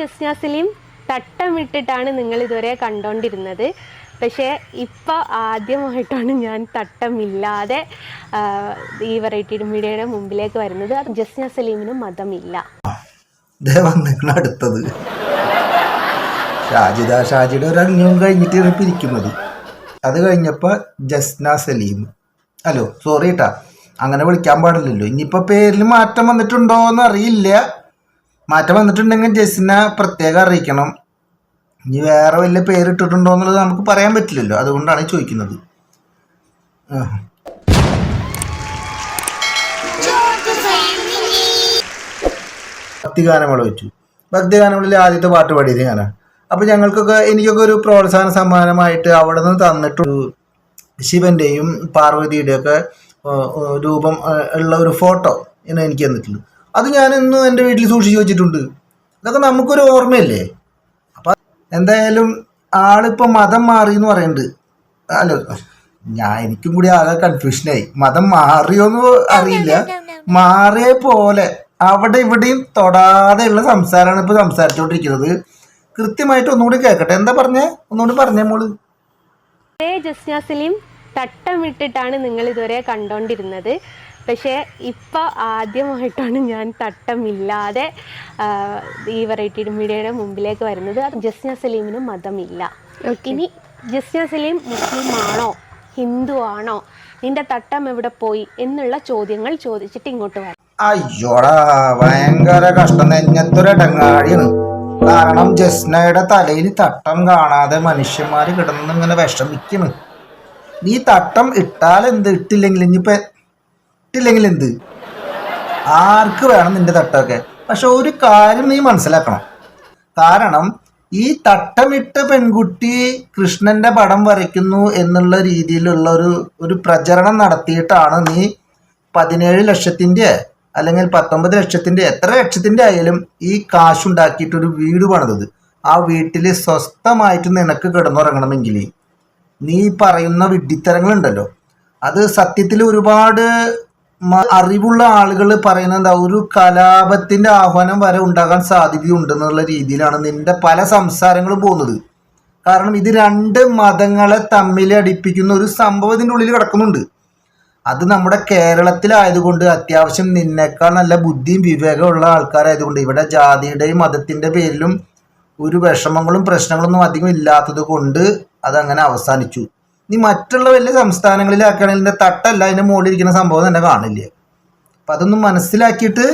ജസ്ന സലീം തട്ടമിട്ടിട്ടാണ് നിങ്ങൾ ഇതുവരെ കണ്ടോണ്ടിരുന്നത്. പക്ഷേ ഇപ്പോൾ ആദ്യമായിട്ടാണ് ഞാൻ തട്ടമില്ലാതെ ഈ വെറൈറ്റി മീഡിയയുടെ മുമ്പിലേക്ക് വരുന്നത്. അത് ജസ്ന സലീമിന് മതമില്ല. അടുത്തത്. ഷാജിദ ഷാജിയുടെ ഒരു അന്യവും കഴിഞ്ഞിട്ട് ഇപ്പൊ അത്. കഴിഞ്ഞപ്പോൾ ജസ്ന സലീം ഹലോ സോറി കേട്ടാ അങ്ങനെ വിളിക്കാൻ പാടില്ലല്ലോ. ഇനിയിപ്പോൾ പേരിൽ മാറ്റം വന്നിട്ടുണ്ടോ എന്ന് അറിയില്ല. മാറ്റം വന്നിട്ടുണ്ടെങ്കിൽ ജെസ്സിനെ പ്രത്യേകം അറിയിക്കണം. ഇനി വേറെ വല്ല പേരിട്ടിട്ടുണ്ടോ എന്നുള്ളത് നമുക്ക് പറയാൻ പറ്റില്ലല്ലോ. അതുകൊണ്ടാണ് ചോദിക്കുന്നത്. ആ. ഭക്തിഗാനമേള വെച്ചു. ഭക്തിഗാനമേളയിൽ ആദ്യത്തെ പാട്ട് പാടിയത് ഞാനാണ് അപ്പോൾ ഞങ്ങൾക്കൊക്കെ എനിക്കൊക്കെ ഒരു പ്രോത്സാഹന സമ്മാനമായിട്ട് അവിടെ നിന്ന് തന്നിട്ട് ശിവന്റെയും പാർവതിയുടെയൊക്കെ രൂപം ഉള്ള ഒരു ഫോട്ടോ എനിക്ക് തന്നിട്ടുള്ളൂ അത് ഞാൻ ഇന്നും എന്റെ വീട്ടിൽ സൂക്ഷിച്ചു വെച്ചിട്ടുണ്ട്. ഇതൊക്കെ നമുക്കൊരു ഓർമ്മയല്ലേ? അപ്പം എന്തായാലും ആളിപ്പോൾ മതം മാറി എന്ന് പറയുന്നുണ്ട് അല്ല ഞാൻ എനിക്കും കൂടി ആകെ കൺഫ്യൂഷനായി മതം മാറിയോന്ന് അറിയില്ല. മാറിയ പോലെ അവിടെ ഇവിടെയും തൊടാതെയുള്ള സംസാരമാണ് ഇപ്പോൾ സംസാരിച്ചുകൊണ്ടിരിക്കുന്നത് കൃത്യമായിട്ട് ഒന്നുകൂടി കേൾക്കട്ടെ എന്താ പറഞ്ഞേ? ഒന്നുകൂടി പറഞ്ഞേ മോൾ. ജസ്ന സലീം തട്ടമിട്ടിട്ടാണ് നിങ്ങൾ ഇതുവരെ കണ്ടോണ്ടിരുന്നത്. പക്ഷേ ഇപ്പോൾ ആദ്യമായിട്ടാണ് ഞാൻ തട്ടമില്ലാതെ ഈ വെറൈറ്റി മീഡിയയുടെ മുമ്പിലേക്ക് വരുന്നത്. അത് ജസ്ന സലീമിന് മതമില്ല. ഇനി ജസ്ന സലീം മുസ്ലിം ആണോ ഹിന്ദു ആണോ? നിന്റെ തട്ടം എവിടെ പോയി? എന്നുള്ള ചോദ്യങ്ങൾ ചോദിച്ചിട്ട് ഇങ്ങോട്ട് വരാം. അയ്യോടാ ഭയങ്കര കഷ്ടം. നെഞ്ഞത്തൊരടങ്ങാഴിയാണ് കാരണം ജസ്നയുടെ തലയിൽ തട്ടം കാണാതെ മനുഷ്യന്മാര് കിടന്നിങ്ങനെ വിഷമിക്കുന്നു നീ തട്ടം ഇട്ടാൽ എന്ത് ഇട്ടില്ലെങ്കിൽ ഇനിയിപ്പോ ഇട്ടില്ലെങ്കിൽ എന്ത്? ആർക്ക് വേണം നിന്റെ തട്ടമൊക്കെ? പക്ഷെ ഒരു കാര്യം നീ മനസ്സിലാക്കണം. കാരണം ഈ തട്ടമിട്ട പെൺകുട്ടി കൃഷ്ണന്റെ പടം വരയ്ക്കുന്നു എന്നുള്ള രീതിയിലുള്ള ഒരു ഒരു പ്രചരണം നടത്തിയിട്ടാണ് നീ പതിനേഴ് ലക്ഷത്തിന്റെ അല്ലെങ്കിൽ പത്തൊമ്പത് ലക്ഷത്തിന്റെ എത്ര ലക്ഷത്തിന്റെ ആയാലും ഈ കാശുണ്ടാക്കിയിട്ടൊരു വീട് പണിതത്. ആ വീട്ടിൽ സ്വസ്ഥമായിട്ട് നിനക്ക് കിടന്നുറങ്ങണമെങ്കിൽ നീ പറയുന്ന വിഡ്ഢിത്തരങ്ങളുണ്ടല്ലോ. അത് സത്യത്തിൽ ഒരുപാട് അറിവുള്ള ആളുകൾ പറയുന്നത് എന്താ ഒരു കലാപത്തിന്റെ ആഹ്വാനം വരെ ഉണ്ടാകാൻ സാധ്യതയുണ്ടെന്നുള്ള രീതിയിലാണ് നിന്റെ പല സംസാരങ്ങളും പോകുന്നത്. കാരണം ഇത് രണ്ട് മതങ്ങളെ തമ്മിൽ അടിപ്പിക്കുന്ന ഒരു സംഭവം ഇതിന്റെ ഉള്ളിൽ കിടക്കുന്നുണ്ട്. അത് നമ്മുടെ കേരളത്തിലായതുകൊണ്ട് അത്യാവശ്യം നിന്നേക്കാൾ നല്ല ബുദ്ധിയും വിവേകമുള്ള ആൾക്കാരായതുകൊണ്ട് ഇവിടെ ജാതിയുടെയും മതത്തിന്റെ പേരിലും ഒരു വിഷമങ്ങളും പ്രശ്നങ്ങളൊന്നും അധികം ഇല്ലാത്തത് കൊണ്ട് അതങ്ങനെ അവസാനിച്ചു. നീ മറ്റുള്ള വലിയ സംസ്ഥാനങ്ങളിലാക്കുകയാണെങ്കിൽ ഇതിന്റെ തട്ടല്ല അതിന്റെ മുകളിലിരിക്കുന്ന സംഭവം തന്നെ കാണില്ല? അപ്പം അതൊന്നും മനസ്സിലാക്കിയിട്ട്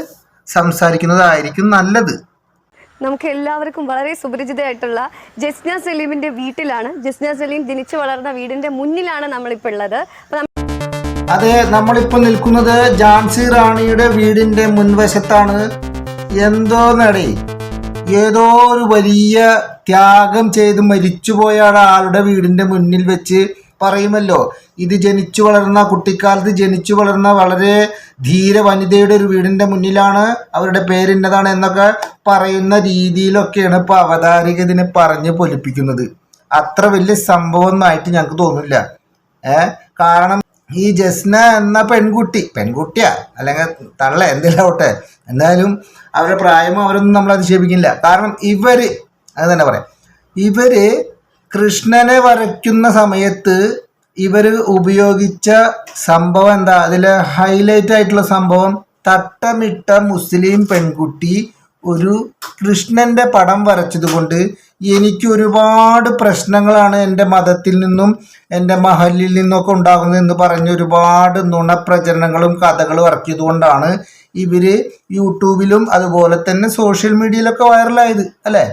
സംസാരിക്കുന്നതായിരിക്കും നല്ലത്. നമുക്ക് എല്ലാവർക്കും വളരെ സുപരിചിതമായിട്ടുള്ള ജസ്ന സലീമിന്റെ വീട്ടിലാണ്. ജസ്ന സലീം ജനിച്ചു വളർന്ന വീടിന്റെ മുന്നിലാണ് നമ്മളിപ്പോൾ ഉള്ളത്. അതെ നമ്മളിപ്പോ നിൽക്കുന്നത് ജാൻസി റാണിയുടെ വീടിന്റെ മുൻവശത്താണ്. എന്തോ നടേ ഏതോ ഒരു വലിയ ത്യാഗം ചെയ്ത് മരിച്ചുപോയ ആളുടെ വീടിന്റെ മുന്നിൽ വെച്ച് പറയുമല്ലോ ഇത് ജനിച്ചു വളർന്ന കുട്ടിക്കാലത്ത് ജനിച്ചു വളർന്ന വളരെ ധീര വനിതയുടെ ഒരു വീടിന്റെ മുന്നിലാണ് അവരുടെ പേരിന്നതാണ് എന്നൊക്കെ പറയുന്ന രീതിയിലൊക്കെയാണ് ഇപ്പൊ അവതാരിക ഇതിനെ പറഞ്ഞ് പൊലിപ്പിക്കുന്നത്. അത്ര വലിയ സംഭവമൊന്നായിട്ട് ഞങ്ങൾക്ക് തോന്നില്ല ഏ? കാരണം ഈ ജസ്ന എന്ന പെൺകുട്ടി പെൺകുട്ടിയാ അല്ലെങ്കിൽ തള്ള എന്തെങ്കിലും ആവട്ടെ അവരുടെ പ്രായമോ അവരൊന്നും നമ്മൾ അധിക്ഷേപിക്കില്ല കാരണം ഇവർ അത് തന്നെ പറയാം. ഇവർ കൃഷ്ണനെ വരയ്ക്കുന്ന സമയത്ത് ഇവർ ഉപയോഗിച്ച സംഭവം എന്താ? അതിലെ ഹൈലൈറ്റ് ആയിട്ടുള്ള സംഭവം തട്ടമിട്ട മുസ്ലിം പെൺകുട്ടി ഒരു കൃഷ്ണന്റെ പടം വരച്ചത് കൊണ്ട് എനിക്ക് ഒരുപാട് പ്രശ്നങ്ങളാണ് എന്റെ മതത്തിൽ നിന്നും എന്റെ മഹലിൽ നിന്നൊക്കെ ഉണ്ടാകുന്നത് എന്ന് പറഞ്ഞ് ഒരുപാട് നുണപ്രചരണങ്ങളും കഥകളും ഇറക്കിയത് കൊണ്ടാണ് ഇവർ യൂട്യൂബിലും അതുപോലെ തന്നെ സോഷ്യൽ മീഡിയയിലൊക്കെ വൈറലായത് അല്ലേ?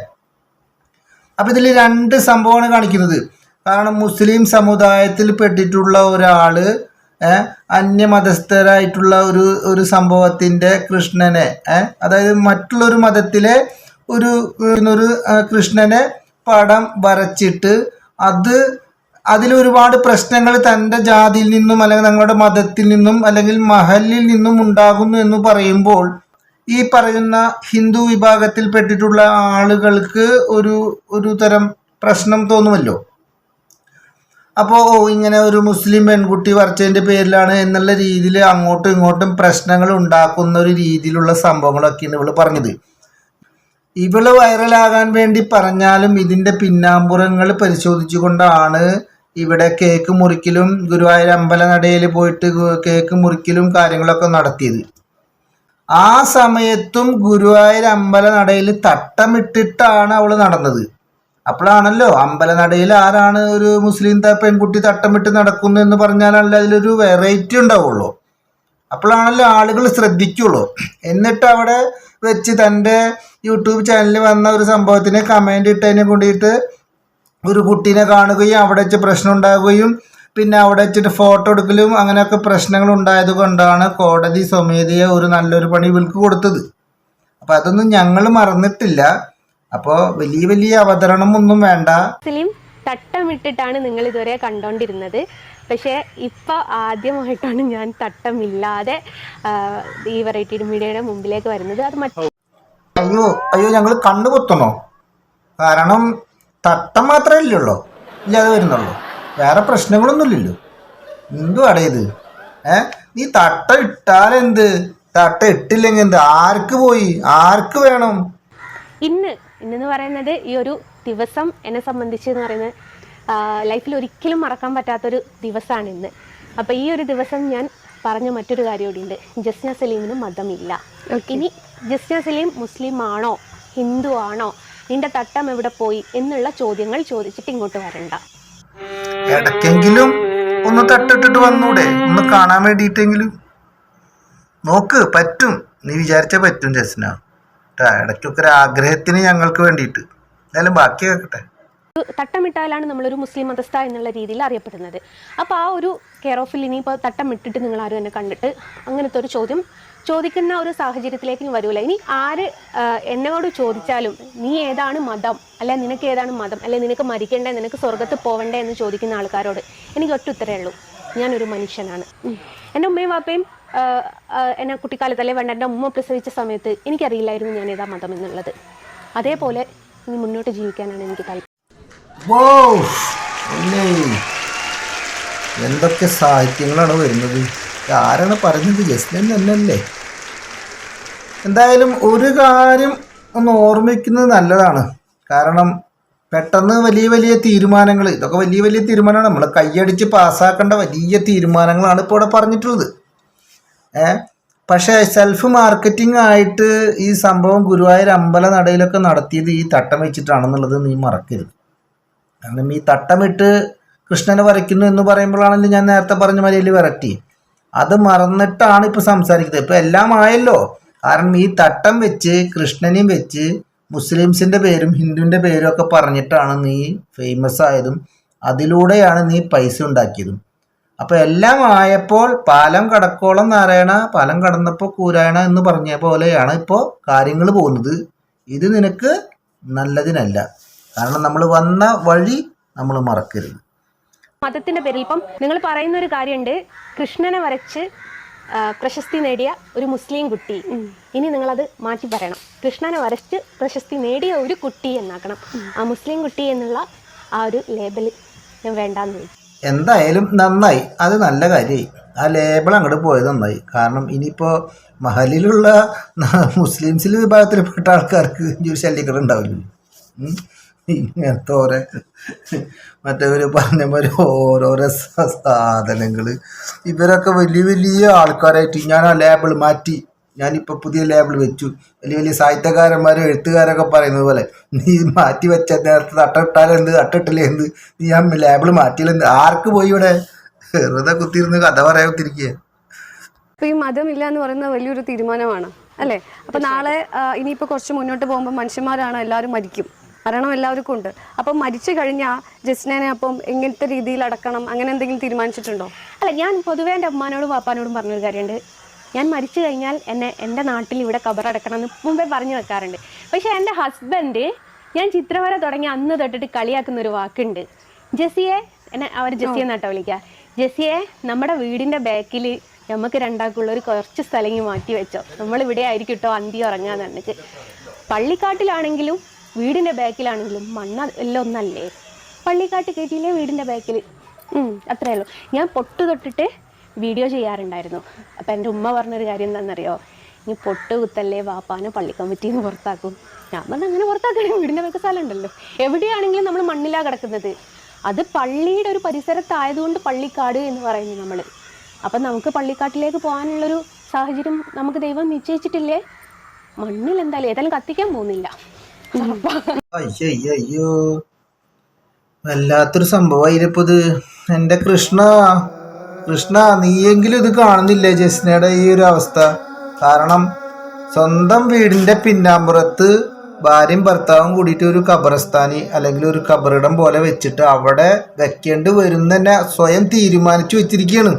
അപ്പൊ ഇതിൽ രണ്ട് സംഭവമാണ് കാണിക്കുന്നത്. കാരണം മുസ്ലിം സമുദായത്തിൽ പെട്ടിട്ടുള്ള അന്യ അന്യമതസ്ഥരായിട്ടുള്ള ഒരു ഒരു സംഭവത്തിന്റെ കൃഷ്ണനെ അതായത് മറ്റുള്ളൊരു മതത്തിലെ ഒരു ഒരു കൃഷ്ണനെ പടം വരച്ചിട്ട് അത് അതിലൊരുപാട് പ്രശ്നങ്ങൾ തന്റെ ജാതിയിൽ നിന്നും അല്ലെങ്കിൽ ഞങ്ങളുടെ മതത്തിൽ നിന്നും അല്ലെങ്കിൽ മഹലിൽ നിന്നും ഉണ്ടാകുന്നു എന്ന് പറയുമ്പോൾ ഈ പറയുന്ന ഹിന്ദു വിഭാഗത്തിൽ പെട്ടിട്ടുള്ള ആളുകൾക്ക് ഒരു ഒരു തരം പ്രശ്നം തോന്നുമല്ലോ? അപ്പോ ഓ ഇങ്ങനെ ഒരു മുസ്ലിം പെൺകുട്ടി വരച്ചതിന്റെ പേരിലാണ് എന്നുള്ള രീതിയിൽ അങ്ങോട്ടും ഇങ്ങോട്ടും പ്രശ്നങ്ങൾ ഉണ്ടാക്കുന്ന ഒരു രീതിയിലുള്ള സംഭവങ്ങളൊക്കെയാണ് ഇവൾ പറഞ്ഞത്. ഇവൾ വൈറലാകാൻ വേണ്ടി പറഞ്ഞാലും ഇതിന്റെ പിന്നാമ്പുറങ്ങൾ പരിശോധിച്ചുകൊണ്ടാണ് ഇവിടെ കേക്ക് മുറിക്കലും ഗുരുവായൂർ അമ്പലനടയിൽ പോയിട്ട് കേക്ക് മുറിക്കലും കാര്യങ്ങളൊക്കെ നടത്തിയത്. ആ സമയത്തും ഗുരുവായൂർ അമ്പലനടയിൽ തട്ടമിട്ടിട്ടാണ് അവൾ നടന്നത്. അപ്പോഴാണല്ലോ അമ്പലനടയിൽ ആരാണ് ഒരു മുസ്ലിം പെൺകുട്ടി തട്ടമിട്ട് നടക്കുന്നു എന്ന് പറഞ്ഞാലല്ലേ അതിലൊരു വെറൈറ്റി ഉണ്ടാവുള്ളൂ. അപ്പോഴാണല്ലോ ആളുകൾ ശ്രദ്ധിക്കുള്ളൂ. എന്നിട്ട് അവിടെ വെച്ച് തന്റെ യൂട്യൂബ് ചാനലിൽ വന്ന ഒരു സംഭവത്തിന് കമന്റ് ഇട്ടതിനെ കൊണ്ടിട്ട് ഒരു കുട്ടീനെ കാണുകയും അവിടെ വെച്ച് പ്രശ്നം ഉണ്ടാകുകയും പിന്നെ അവിടെ വെച്ചിട്ട് ഫോട്ടോ എടുക്കലും അങ്ങനെയൊക്കെ പ്രശ്നങ്ങൾ ഉണ്ടായത് കൊണ്ടാണ് കോടതി സ്വമേധയെ ഒരു നല്ലൊരു പണി ഇവൾക്ക് കൊടുത്തത്. അപ്പം അതൊന്നും ഞങ്ങൾ മറന്നിട്ടില്ല. അപ്പോൾ വലിയ വലിയ അവതരണം ഒന്നും വേണ്ട തട്ടമിട്ടിട്ടാണ് നിങ്ങൾ ഇതുവരെ കണ്ടോണ്ടിരുന്നത്. പക്ഷേ ഇപ്പോൾ ആദ്യമായിട്ടാണ് ഞാൻ തട്ടമില്ലാതെ ഈ വെറൈറ്റി മീഡിയയുടെ മുമ്പിലേക്ക് വരുന്നത്. അത് മറ്റു അയ്യോ അയ്യോ ഞങ്ങൾ കണ്ണു കുത്തണോ കാരണം തട്ടം മാത്രമേ ഇല്ലുള്ളൂ ഇല്ലാതെ വരുന്നുള്ളൂ. വേറെ പ്രശ്നങ്ങളൊന്നുമില്ലല്ലോ. എന്തുവാടേ ഇത്? ഏ? നീ തട്ട ഇട്ടാലെന്ത്? തട്ട ഇട്ടില്ലെങ്കിൽ എന്ത് ആർക്ക് പോയി? ആർക്ക് വേണം? ഇന്ന് ഇന്നെന്ന് പറയുന്നത് ഈ ഒരു ദിവസം എന്നെ സംബന്ധിച്ച് എന്ന് പറയുന്നത് ലൈഫിൽ ഒരിക്കലും മറക്കാൻ പറ്റാത്തൊരു ദിവസമാണ് ഇന്ന്. അപ്പോൾ ഈ ഒരു ദിവസം ഞാൻ പറഞ്ഞ മറ്റൊരു കാര്യം കൂടിയുണ്ട് ജസ്ന സലീമിന് മതമില്ല. ഇനി ജസ്ന സലീം മുസ്ലിം ആണോ? ഹിന്ദു ആണോ? നിന്റെ തട്ടം എവിടെ പോയി? എന്നുള്ള ചോദ്യങ്ങൾ ചോദിച്ചിട്ട് ഇങ്ങോട്ട് വരണ്ട. ഇടയ്ക്കെങ്കിലും ഒന്ന് തട്ടിട്ടിട്ട് വന്നൂടെ? ഒന്ന് കാണാൻ വേണ്ടിയിട്ടെങ്കിലും. നോക്ക് പറ്റും. നീ വിചാരിച്ച പറ്റും ജസ്ന. ഇടയ്ക്കൊക്കെ ഒരു ആഗ്രഹത്തിന് ഞങ്ങൾക്ക് വേണ്ടിയിട്ട്. എന്തായാലും ബാക്കി കേൾക്കട്ടെ തട്ടമിട്ടാലാണ് നമ്മളൊരു മുസ്ലിം മതസ്ഥ എന്നുള്ള രീതിയിൽ അറിയപ്പെടുന്നത്. അപ്പോൾ ആ ഒരു കെയർ ഓഫിൽ ഇനിയിപ്പോൾ തട്ടമിട്ടിട്ട് നിങ്ങൾ ആരും എന്നെ കണ്ടിട്ട് അങ്ങനത്തെ ഒരു ചോദ്യം ചോദിക്കുന്ന ഒരു സാഹചര്യത്തിലേക്ക് ഇനി വരൂല. ഇനി ആര് എന്നോട് ചോദിച്ചാലും നീ ഏതാണ് മതം? അല്ലെ നിനക്ക് ഏതാണ് മതം? അല്ലെ നിനക്ക് മരിക്കണ്ടേ? നിനക്ക് സ്വർഗത്ത് പോവണ്ടേ എന്ന് ചോദിക്കുന്ന ആൾക്കാരോട് എനിക്ക് ഒറ്റ ഉത്തരേ ഉള്ളൂ. ഞാനൊരു മനുഷ്യനാണ്. എന്റെ ഉമ്മയും വാപ്പയും എന്നെ കുട്ടിക്കാലത്ത് അല്ലെ വേണ്ട എന്റെ ഉമ്മ പ്രസവിച്ച സമയത്ത് എനിക്കറിയില്ലായിരുന്നു ഞാൻ ഏതാ മതം എന്നുള്ളത്. അതേപോലെ ഇനി മുന്നോട്ട് ജീവിക്കാനാണ് എനിക്ക് താല്പര്യം. എന്തൊക്കെ സാഹിത്യങ്ങളാണ് വരുന്നത്? ആരാണ് പറഞ്ഞത്? ജസ്റ്റിൻ തന്നെയല്ലേ എന്തായാലും ഒരു കാര്യം ഒന്ന് ഓർമ്മിക്കുന്നത് നല്ലതാണ്. കാരണം പെട്ടെന്ന് വലിയ വലിയ തീരുമാനങ്ങൾ ഇതൊക്കെ വലിയ വലിയ തീരുമാനമാണ്. നമ്മൾ കൈയടിച്ച് പാസ്സാക്കേണ്ട വലിയ തീരുമാനങ്ങളാണ് ഇപ്പോൾ ഇവിടെ പറഞ്ഞിട്ടുള്ളത്. ഏ? പക്ഷേ സെൽഫ് മാർക്കറ്റിംഗ് ആയിട്ട് ഈ സംഭവം ഗുരുവായൂർ അമ്പല നടയിലൊക്കെ നടത്തിയത് ഈ തട്ടം വെച്ചിട്ടാണെന്നുള്ളത് നീ മറക്കരുത്. കാരണം ഈ തട്ടമിട്ട് കൃഷ്ണനെ വരയ്ക്കുന്നു എന്ന് പറയുമ്പോഴാണല്ലോ ഞാൻ നേരത്തെ പറഞ്ഞ മലയിൽ വെറൈറ്റി അത് മറന്നിട്ടാണ് ഇപ്പോൾ സംസാരിക്കുന്നത്. ഇപ്പോൾ എല്ലാം ആയല്ലോ. കാരണം ഈ തട്ടം വെച്ച് കൃഷ്ണനെയും വെച്ച് മുസ്ലിംസിന്റെ പേരും ഹിന്ദുവിന്റെ പേരും ഒക്കെ പറഞ്ഞിട്ടാണ് നീ ഫേമസ് ആയതും അതിലൂടെയാണ് നീ പൈസ ഉണ്ടാക്കിയതും. അപ്പോൾ എല്ലാം ആയപ്പോൾ പാലം കടക്കോളം നാരായണ പാലം കടന്നപ്പോൾ കൂരായണ എന്ന് പറഞ്ഞ പോലെയാണ് ഇപ്പോൾ കാര്യങ്ങൾ പോകുന്നത്. ഇത് നിനക്ക് നല്ലതിനല്ല. കാരണം നമ്മൾ വന്ന വഴി നമ്മൾ മറക്കരുത്. മതത്തിന്റെ പേരിൽ ഇപ്പം നിങ്ങൾ പറയുന്ന ഒരു കാര്യമുണ്ട്. കൃഷ്ണനെ വരച്ച് പ്രശസ്തി നേടിയ ഒരു മുസ്ലിം കുട്ടി. ഇനി നിങ്ങളത് മാറ്റി പറയണം. കൃഷ്ണനെ വരച്ച് പ്രശസ്തി നേടിയ ഒരു കുട്ടി എന്നാക്കണം. ആ മുസ്ലിം കുട്ടി എന്നുള്ള ആ ഒരു ലേബൽ ഞാൻ വേണ്ടാന്ന് ചോദിച്ചു എന്തായാലും നന്നായി. അത് നല്ല കാര്യമായി. ആ ലേബിൾ അങ്ങോട്ട് പോയത് നന്നായി. കാരണം ഇനിയിപ്പോൾ മഹലിലുള്ള മുസ്ലിംസിൽ വിഭാഗത്തിൽപ്പെട്ട ആൾക്കാർക്ക് ഒരു ശല്യക്കട ഉണ്ടാവില്ല ഇങ്ങനത്തെ ഓരോ മറ്റവർ പറഞ്ഞ മാതിരി ഓരോരോ സാധനങ്ങൾ ഇവരൊക്കെ വലിയ വലിയ ആൾക്കാരായിട്ട് ഞാൻ ആ ലേബിൾ മാറ്റി. ഞാനിപ്പോൾ പുതിയ ലേബിൾ വെച്ചു. വലിയ വലിയ സാഹിത്യകാരന്മാരും എഴുത്തുകാരൊക്കെ പറയുന്നത് പോലെ നീ മാറ്റി വെച്ച നേരത്തെ തട്ടിട്ടാലെന്ത്? തട്ടിട്ടില്ലേ എന്ത്? നീ ആ ലേബിൾ മാറ്റിയില്ലെന്ത്? ആർക്ക് പോയി ഇവിടെ? വെറുതെ കുത്തിയിരുന്ന് കഥ പറയാൻ കുത്തിരിക്കുക അപ്പൊ ഈ മതമില്ല എന്ന് പറയുന്നത് വലിയൊരു തീരുമാനമാണ് അല്ലേ? അപ്പൊ നാളെ ഇനിയിപ്പോ കുറച്ച് മുന്നോട്ട് പോകുമ്പോൾ മനുഷ്യന്മാരാണ് എല്ലാവരും മരിക്കും. മരണം എല്ലാവർക്കും ഉണ്ട്. അപ്പം മരിച്ചു കഴിഞ്ഞാൽ ജസ്റ്റിനെ അപ്പം എങ്ങനത്തെ രീതിയിൽ അടക്കണം? അങ്ങനെ എന്തെങ്കിലും തീരുമാനിച്ചിട്ടുണ്ടോ? അല്ല ഞാൻ പൊതുവേ എന്റെ അമ്മാനോടും പാപ്പാനോടും പറഞ്ഞൊരു കാര്യമുണ്ട്. ഞാൻ മരിച്ചു കഴിഞ്ഞാൽ എന്നെ എന്റെ നാട്ടിൽ ഇവിടെ കബറടക്കണം എന്ന് മുമ്പേ പറഞ്ഞു വെക്കാറുണ്ട്. പക്ഷേ എന്റെ ഹസ്ബൻഡ് ഞാൻ ചിത്രവര തുടങ്ങി അന്ന് തൊട്ടിട്ട് കളിയാക്കുന്ന ഒരു വാക്കുണ്ട്. ജെസിയെ എന്നെ അവർ ജെസിയെ നട്ടോ വിളിക്കുക. ജെസിയെ നമ്മുടെ വീടിന്റെ ബാക്കിൽ നമുക്ക് രണ്ടാൾക്കുള്ള ഒരു കുറച്ച് സ്ഥലം മാറ്റി വെച്ചോ. നമ്മൾ ഇവിടെ ആയിരിക്കും കേട്ടോ അന്തി ഉറങ്ങാന്ന് പറഞ്ഞിട്ട്. പള്ളിക്കാട്ടിലാണെങ്കിലും വീടിന്റെ ബാക്കിലാണെങ്കിലും മണ്ണ എല്ലാം ഒന്നല്ലേ? പള്ളിക്കാട്ട് കയറ്റിയില്ലേ വീടിന്റെ ബാക്കിൽ അത്രയേ ഉള്ളൂ. ഞാൻ പൊട്ട് തൊട്ടിട്ട് വീഡിയോ ചെയ്യാറുണ്ടായിരുന്നു. അപ്പം എന്റെ ഉമ്മ പറഞ്ഞൊരു കാര്യം എന്താണെന്നറിയോ? ഇനി പൊട്ട് കുത്തല്ലേ വാപ്പാനെ പള്ളി എന്ന് പുറത്താക്കും. ഞാൻ പറഞ്ഞ അങ്ങനെ പുറത്താക്കണേ വീടിന്റെ ബാക്കി സ്ഥലം ഉണ്ടല്ലോ എവിടെയാണെങ്കിലും നമ്മൾ മണ്ണിലാ കിടക്കുന്നത്. അത് പള്ളിയുടെ ഒരു പരിസരത്തായതുകൊണ്ട് പള്ളിക്കാട് എന്ന് പറയുന്നു നമ്മൾ അപ്പം നമുക്ക് പള്ളിക്കാട്ടിലേക്ക് പോകാനുള്ളൊരു സാഹചര്യം നമുക്ക് ദൈവം നിശ്ചയിച്ചിട്ടില്ലേ? മണ്ണിൽ എന്തായാലും ഏതായാലും കത്തിക്കാൻ പോകുന്നില്ല. അയ്യോ വല്ലാത്തൊരു സംഭവമായിരിപ്പോ ഇത്. എന്റെ കൃഷ്ണ. കൃഷ്ണ നീയെങ്കിലും ഇത് കാണുന്നില്ല ജസ്നയുടെ ഈ ഒരു അവസ്ഥ? കാരണം സ്വന്തം വീടിന്റെ പിന്നാമ്പുറത്ത് ഭാര്യയും ഭർത്താവും കൂടിയിട്ട് ഒരു ഖബറസ്ഥാനി അല്ലെങ്കിൽ ഒരു ഖബറിടം പോലെ വെച്ചിട്ട് അവിടെ വെക്കേണ്ടി വരും തന്നെ സ്വയം തീരുമാനിച്ചു വെച്ചിരിക്കുകയാണ്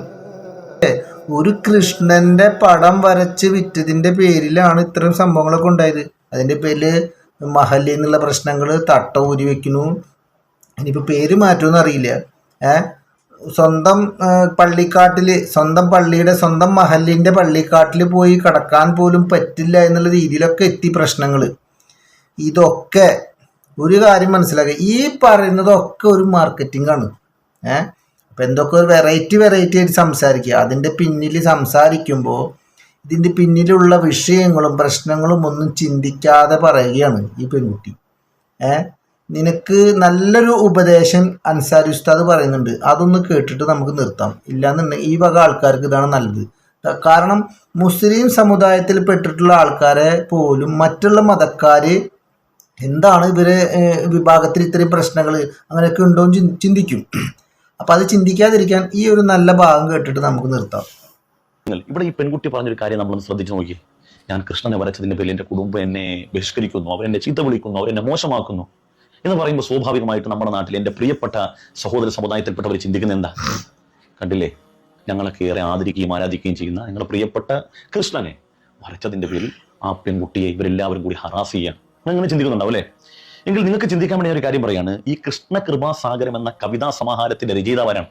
ഒരു കൃഷ്ണന്റെ പടം വരച്ച് വിറ്റതിന്റെ പേരിലാണ് ഇത്തരം സംഭവങ്ങളൊക്കെ ഉണ്ടായത്. അതിന്റെ പേരിൽ മഹല്ലിൽ നിന്നുള്ള പ്രശ്നങ്ങൾ തട്ട ഊരി വെക്കുന്നു. ഇനിയിപ്പോൾ പേര് മാറ്റുമെന്ന് അറിയില്ല. സ്വന്തം പള്ളിക്കാട്ടിൽ സ്വന്തം പള്ളിയുടെ സ്വന്തം മഹല്ലിന്റെ പള്ളിക്കാട്ടിൽ പോയി കടക്കാൻ പോലും പറ്റില്ല എന്നുള്ള രീതിയിലൊക്കെ എത്തി പ്രശ്നങ്ങൾ ഇതൊക്കെ ഒരു കാര്യം മനസ്സിലാക്കുക ഈ പറയുന്നതൊക്കെ ഒരു മാർക്കറ്റിംഗ് ആണ് ഏ? അപ്പം എന്തൊക്കെ ഒരു വെറൈറ്റി വെറൈറ്റി ആയിട്ട് സംസാരിക്കുക. അതിന്റെ പിന്നിൽ സംസാരിക്കുമ്പോൾ ഇതിന്റെ പിന്നിലുള്ള വിഷയങ്ങളും പ്രശ്നങ്ങളും ഒന്നും ചിന്തിക്കാതെ പറയുകയാണ് ഈ പെൺകുട്ടി. ഏ? നിനക്ക് നല്ലൊരു ഉപദേശം അൻസാരി ഉസ്താദ് പറയുന്നുണ്ട്. അതൊന്ന് കേട്ടിട്ട് നമുക്ക് നിർത്താം. ഇല്ലാന്നുണ്ടെങ്കിൽ ഈ വക ആൾക്കാർക്ക് ഇതാണ് നല്ലത്. കാരണം മുസ്ലിം സമുദായത്തിൽ പെട്ടിട്ടുള്ള ആൾക്കാരെ പോലും മറ്റുള്ള മതക്കാർ എന്താണ് ഇവരെ വിഭാഗത്തിൽ ഇത്രയും പ്രശ്നങ്ങൾ അങ്ങനെയൊക്കെ ഉണ്ടോ ചിന്തിക്കും. അപ്പം അത് ചിന്തിക്കാതിരിക്കാൻ ഈ ഒരു നല്ല ഭാഗം കേട്ടിട്ട് നമുക്ക് നിർത്താം. ഇവിടെ ഈ പെൺകുട്ടി പറഞ്ഞൊരു കാര്യം നമ്മളൊന്ന് ശ്രദ്ധിച്ചു നോക്കി. ഞാൻ കൃഷ്ണനെ വരച്ചതിന്റെ പേരിൽ എന്റെ കുടുംബം എന്നെ ബഹിഷ്കരിക്കുന്നു അവരെന്നെ ചീത്ത വിളിക്കുന്നു അവരെന്നെ മോശമാക്കുന്നു എന്ന് പറയുമ്പോൾ സ്വാഭാവികമായിട്ട് നമ്മുടെ നാട്ടിൽ എന്റെ പ്രിയപ്പെട്ട സഹോദര സമുദായത്തിൽപ്പെട്ടവർ ചിന്തിക്കുന്ന എന്താ? കണ്ടില്ലേ? ഞങ്ങളൊക്കെ ഏറെ ആദരിക്കുകയും ആരാധിക്കുകയും ചെയ്യുന്ന ഞങ്ങളുടെ പ്രിയപ്പെട്ട കൃഷ്ണനെ വരച്ചതിന്റെ പേരിൽ ആ പെൺകുട്ടിയെ ഇവരെല്ലാവരും കൂടി ഹറാസ് ചെയ്യുക. അങ്ങനെ ചിന്തിക്കുന്നുണ്ടാവും അല്ലേ? എങ്കിൽ നിങ്ങൾക്ക് ചിന്തിക്കാൻ വേണ്ടി ഒരു കാര്യം പറയാണ്. ഈ കൃഷ്ണ കൃപാസാഗരം എന്ന കവിതാ സമാഹാരത്തിന്റെ രചയിതാവരാണ്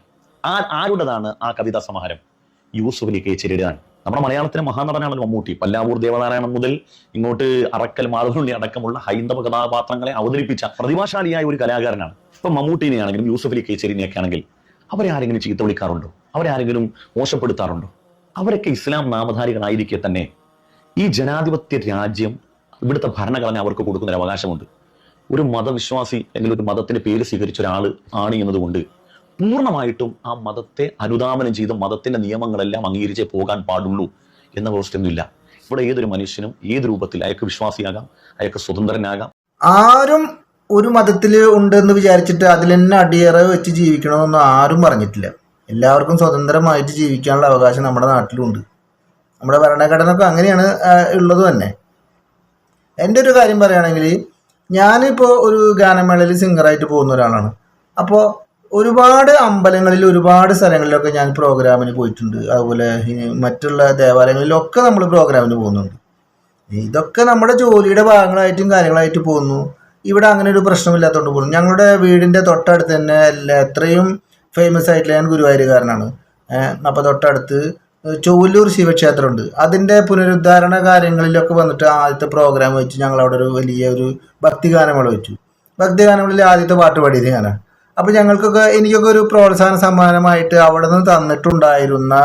ആ ആരുടേതാണ് ആ കവിതാ സമാഹാരം യൂസുഫ് അലി കേച്ചേരിയുടേതാണ് നമ്മുടെ മലയാളത്തിലെ മഹാനടനാണ് മമ്മൂട്ടി. പല്ലാവൂർ ദേവനാരായണൻ മുതൽ ഇങ്ങോട്ട് അറക്കൽ മാധുണ്ണി അടക്കമുള്ള ഹൈന്ദവ കഥാപാത്രങ്ങളെ അവതരിപ്പിച്ച പ്രതിഭാശാലിയായ ഒരു കലാകാരനാണ്. ഇപ്പൊ മമ്മൂട്ടിനെയാണെങ്കിലും യൂസഫ് അലി കേച്ചേരിനെയൊക്കെ ആണെങ്കിൽ അവരെ ആരെങ്കിലും ചീത്ത വിളിക്കാറുണ്ടോ? അവരെ ആരെങ്കിലും മോശപ്പെടുത്താറുണ്ടോ? അവരൊക്കെ ഇസ്ലാം നാമധാരികളായിരിക്കെ തന്നെ ഈ ജനാധിപത്യ രാജ്യം ഇവിടുത്തെ ഭരണഘടന അവർക്ക് കൊടുക്കുന്ന ഒരു അവകാശമുണ്ട് ഒരു മതവിശ്വാസി അല്ലെങ്കിൽ ഒരു മതത്തിന്റെ പേര് സ്വീകരിച്ച ഒരാൾ ആണ് എന്നതുകൊണ്ട് പൂർണമായിട്ടും ആ മതത്തെ അനുദാപനം ചെയ്ത് മതത്തിന്റെ നിയമങ്ങളെല്ലാം അംഗീകരിച്ചേ പോകാൻ പാടുള്ളൂ എന്ന വ്യവസ്ഥയൊന്നുമില്ല. ഇവിടെ ഏതൊരു മനുഷ്യനും ഏത് രൂപത്തിൽ അയാൾക്ക് വിശ്വാസിയാകാം അയാൾക്ക് സ്വതന്ത്രനാകാം? ആരും ഒരു മതത്തിൽ ഉണ്ടെന്ന് വിചാരിച്ചിട്ട് അതിൽ തന്നെ അടിയറ വെച്ച് ജീവിക്കണമെന്നൊന്നും ആരും പറഞ്ഞിട്ടില്ല. എല്ലാവർക്കും സ്വതന്ത്രമായിട്ട് ജീവിക്കാനുള്ള അവകാശം നമ്മുടെ നാട്ടിലുണ്ട്. നമ്മുടെ ഭരണഘടന ഒക്കെ അങ്ങനെയാണ് ഉള്ളത് തന്നെ. എന്റെ ഒരു കാര്യം പറയുകയാണെങ്കിൽ ഞാനിപ്പോൾ ഒരു ഗാനമേളയിൽ സിംഗറായിട്ട് പോകുന്ന ഒരാളാണ്. അപ്പോൾ ഒരുപാട് അമ്പലങ്ങളിൽ ഒരുപാട് സ്ഥലങ്ങളിലൊക്കെ ഞാൻ പ്രോഗ്രാമിന് പോയിട്ടുണ്ട്. അതുപോലെ മറ്റുള്ള ദേവാലയങ്ങളിലൊക്കെ നമ്മൾ പ്രോഗ്രാമിന് പോകുന്നുണ്ട്. ഇതൊക്കെ നമ്മുടെ ജോലിയുടെ ഭാഗങ്ങളായിട്ടും കാര്യങ്ങളായിട്ട് പോകുന്നു. ഇവിടെ അങ്ങനെ ഒരു പ്രശ്നമില്ലാത്തതുകൊണ്ട് പോകുന്നു. ഞങ്ങളുടെ വീടിന്റെ തൊട്ടടുത്ത് തന്നെ എല്ലാ എത്രയും ഫേമസ് ആയിട്ടുള്ള ഞാൻ ഗുരുവായൂരുകാരനാണ്. അപ്പോൾ തൊട്ടടുത്ത് ചൊവ്വല്ലൂർ ശിവക്ഷേത്രമുണ്ട്. അതിന്റെ പുനരുദ്ധാരണ കാര്യങ്ങളിലൊക്കെ വന്നിട്ട് ആദ്യത്തെ പ്രോഗ്രാം വെച്ച് ഞങ്ങൾ അവിടെ ഒരു വലിയ ഒരു ഭക്തിഗാനമേള വെച്ചു. ഭക്തിഗാനങ്ങളിൽ ആദ്യത്തെ പാട്ട് പാടിയത് ഞാനാണ് അപ്പോൾ ഞങ്ങൾക്കൊക്കെ എനിക്കൊക്കെ ഒരു പ്രോത്സാഹന സമ്മാനമായിട്ട് അവിടെ നിന്ന് തന്നിട്ടുണ്ടായിരുന്ന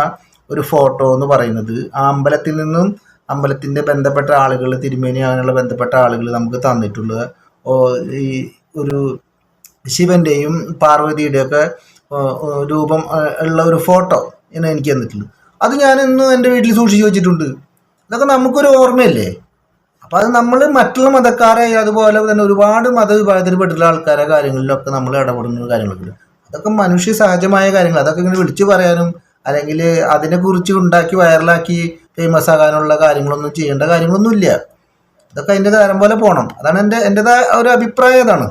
ഒരു ഫോട്ടോ എന്ന് പറയുന്നത് ആ അമ്പലത്തിൽ നിന്നും അമ്പലത്തിന്റെ ബന്ധപ്പെട്ട ആളുകൾ തിരുമേനി അങ്ങനെയുള്ള ബന്ധപ്പെട്ട ആളുകൾ നമുക്ക് തന്നിട്ടുള്ള ഈ ഒരു ശിവന്റെയും പാർവതിയുടെയൊക്കെ രൂപം ഉള്ള ഒരു ഫോട്ടോ എന്ന് എനിക്ക് തന്നിട്ടുള്ളത് അത് ഞാൻ എന്റെ വീട്ടിൽ സൂക്ഷിച്ചു വെച്ചിട്ടുണ്ട്. ഇതൊക്കെ നമുക്കൊരു ഓർമ്മയല്ലേ? അപ്പം അത് നമ്മൾ മറ്റുള്ള മതക്കാരെ അതുപോലെ തന്നെ ഒരുപാട് മതവിഭാഗത്തിൽപ്പെട്ടിട്ടുള്ള ആൾക്കാരെ കാര്യങ്ങളിലൊക്കെ നമ്മൾ ഇടപെടുന്ന കാര്യങ്ങളൊക്കെ അതൊക്കെ മനുഷ്യ സഹജമായ കാര്യങ്ങൾ. അതൊക്കെ ഇങ്ങനെ വിളിച്ചു പറയാനും അല്ലെങ്കിൽ അതിനെക്കുറിച്ച് ഉണ്ടാക്കി വൈറലാക്കി ഫേമസ് ആകാനുള്ള കാര്യങ്ങളൊന്നും ചെയ്യേണ്ട കാര്യങ്ങളൊന്നുമില്ല അതൊക്കെ അതിന്റെ തരം പോലെ പോകണം അതാണ് എന്റെ എന്റെതായ ഒരു അഭിപ്രായം അതാണ്.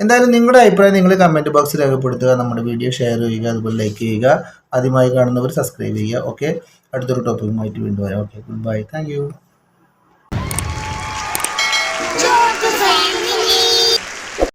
എന്തായാലും നിങ്ങളുടെ അഭിപ്രായം നിങ്ങൾ കമന്റ് ബോക്സിൽ രേഖപ്പെടുത്തുക നമ്മുടെ വീഡിയോ ഷെയർ ചെയ്യുക അതുപോലെ ലൈക്ക് ചെയ്യുക. ആദ്യമായി കാണുന്നവർ സബ്സ്ക്രൈബ് ചെയ്യുക. ഓക്കെ അടുത്തൊരു ടോപ്പിക്കുമായിട്ട് വീണ്ടും വരാം. Okay good bye thank